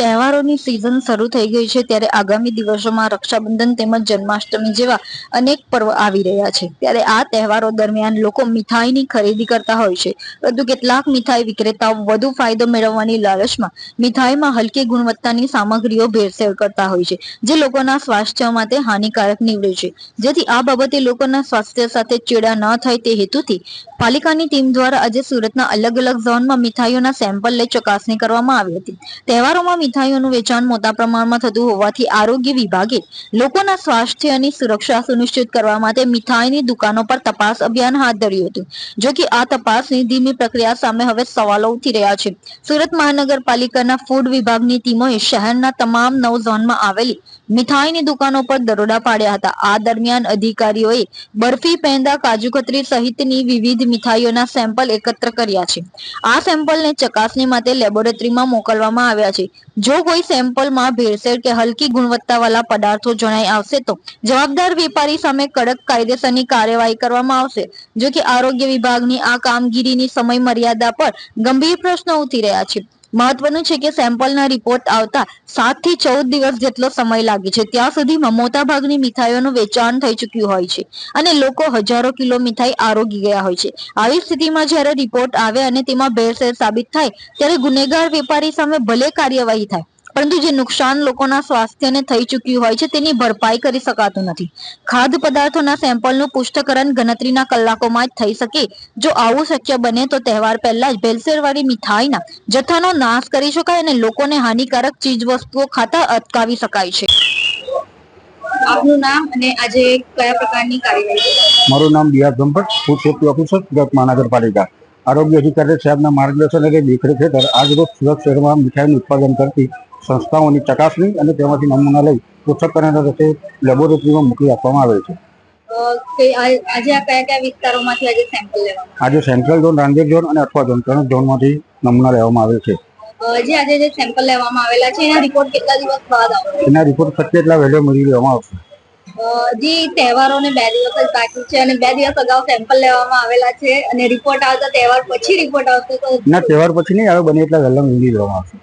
તહેવારોની સિઝન શરૂ થઈ ગઈ છે ત્યારે આગામી દિવસોમાં રક્ષાબંધન તેમજ જન્માષ્ટમી જેવા અનેક પર્વ આવી રહ્યા છે. ત્યારે આ તહેવારો દરમિયાન લોકો મીઠાઈની ખરીદી કરતા હોય છે. પરંતુ કેટલાક મીઠાઈ વિક્રેતાઓ વધુ ફાયદો મેળવવાની લાલચમાં મીઠાઈમાં હલકી ગુણવત્તાની સામગ્રીઓ ભેળસેળ કરતા હોય છે, જે લોકોના સ્વાસ્થ્ય માટે હાનિકારક નીવડે છે. જેથી આ બાબતે લોકોના સ્વાસ્થ્ય સાથે ચેડા ન થાય તે હેતુથી પાલિકાની ટીમ દ્વારા આજે સુરતના અલગ અલગ ઝોનમાં મીઠાઈઓના સેમ્પલ લઈ ચકાસણી કરવામાં આવી હતી. તહેવારોમાં મીઠાઈઓનું વેચાણ મોટા પ્રમાણમાં થતું હોવાથી આરોગ્ય વિભાગે લોકોના સ્વાસ્થ્યની સુરક્ષા સુનિશ્ચિત કરવા માટે મીઠાઈની દુકાનો પર તપાસ અભિયાન હાથ ધર્યું હતું. જો આ તપાસની ધીમી પ્રક્રિયા સામે હવે સવાલો ઉઠી રહ્યા છે. સુરત મહાનગરપાલિકાના ફૂડ વિભાગની ટીમોએ શહેરના તમામ નવ ઝોનમાં આવેલી મીઠાઈની દુકાનો પર દરોડા પાડ્યા હતા. આ દરમિયાન અધિકારીઓએ બરફી પેંદા કાજુ કતરી સહિતની વિવિધ મીઠાઈઓના સેમ્પલ એકત્ર કર્યા છે. આ સેમ્પલને ચકાસણી માટે લેબોરેટરીમાં મોકલવામાં આવ્યા છે. જો કોઈ સેમ્પલમાં ભેળસેળ કે હલકી ગુણવત્તાવાળા પદાર્થો જણાઈ આવશે તો જવાબદાર વેપારી સામે કડક કાયદેસરની કાર્યવાહી કરવામાં આવશે. જો કે આરોગ્ય વિભાગની આ કામગીરીની સમય મર્યાદા પર ગંભીર પ્રશ્નો ઉઠી રહ્યા છે. મહત્વનું છે કે સેમ્પલના રિપોર્ટ આવતા સાતથી ચૌદ દિવસ જેટલો સમય લાગે છે. ત્યાં સુધીમાં મોટા ભાગની મીઠાઈઓનું વેચાણ થઈ ચૂક્યું હોય છે અને લોકો હજારો કિલો મીઠાઈ આરોગી ગયા હોય છે. આવી સ્થિતિમાં જ્યારે રિપોર્ટ આવે અને તેમાં ભેળસેળ સાબિત થાય, ત્યારે ગુનેગાર વેપારી સામે ભલે કાર્યવાહી થાય પરંતુ જે નુકસાન લોકોના સ્વાસ્થ્યને થઈ ચૂક્યું હોય છે તેની ભરપાઈ કરી શકાતું નથી. ખાદ્ય પદાર્થોના સેમ્પલનું પુષ્ટકરણ ગણતરીના કલાકોમાં જ થઈ શકે. જો આવું શક્ય બને તો તહેવાર પહેલા જ ભેલસેરવાળી મીઠાઈના જથ્થાનો નાશ કરી શકાય અને લોકોને હાનિકારક ચીજવસ્તુઓ ખાતા અટકાવી શકાય છે. આપનું નામ અને આજે કયા પ્રકારની કાર્યવાહી મારું નામ Bihar Brahmbhatt food safety officer Surat મહાનગરપાલિકા. આરોગ્ય અધિકારી સાહેબના માર્ગદર્શન અને દેખરેખ હેઠળ આજરોજ સુરત શહેરમાં મીઠાઈનું ઉત્પાદન કરતી સંસ્થાઓની ચકાસણી અને તેમાંથી નમૂના લઈ પૃથ્થકરણના રસે લેબોરેટરીમાં મોકલી આપવામાં આવે છે. આજે આ કયા કયા વિસ્તારોમાંથી આજે સેમ્પલ લેવામાં આજે સેન્ટ્રલ ઝોન રાંદેર ઝોન અને અઠવા ઝોન ત્રણ ઝોનમાંથી નમૂના લેવામાં આવે છે. જે આજે જે સેમ્પલ લેવામાં આવેલા છે એના રિપોર્ટ કેટલા દિવસ બાદ આવશે? એના રિપોર્ટ શક્ય એટલા વહેલો મળી લેવામાં આવશે. જે તહેવારોને બે દિવસ જ બાકી છે અને બે દિવસ અગાઉ સેમ્પલ લેવામાં આવેલા છે અને રિપોર્ટ આવતા તહેવાર પછી રિપોર્ટ આવશે તો એના તહેવાર પછી નહીં આવે બને એટલા વહેલા મળી લેવામાં આવશે.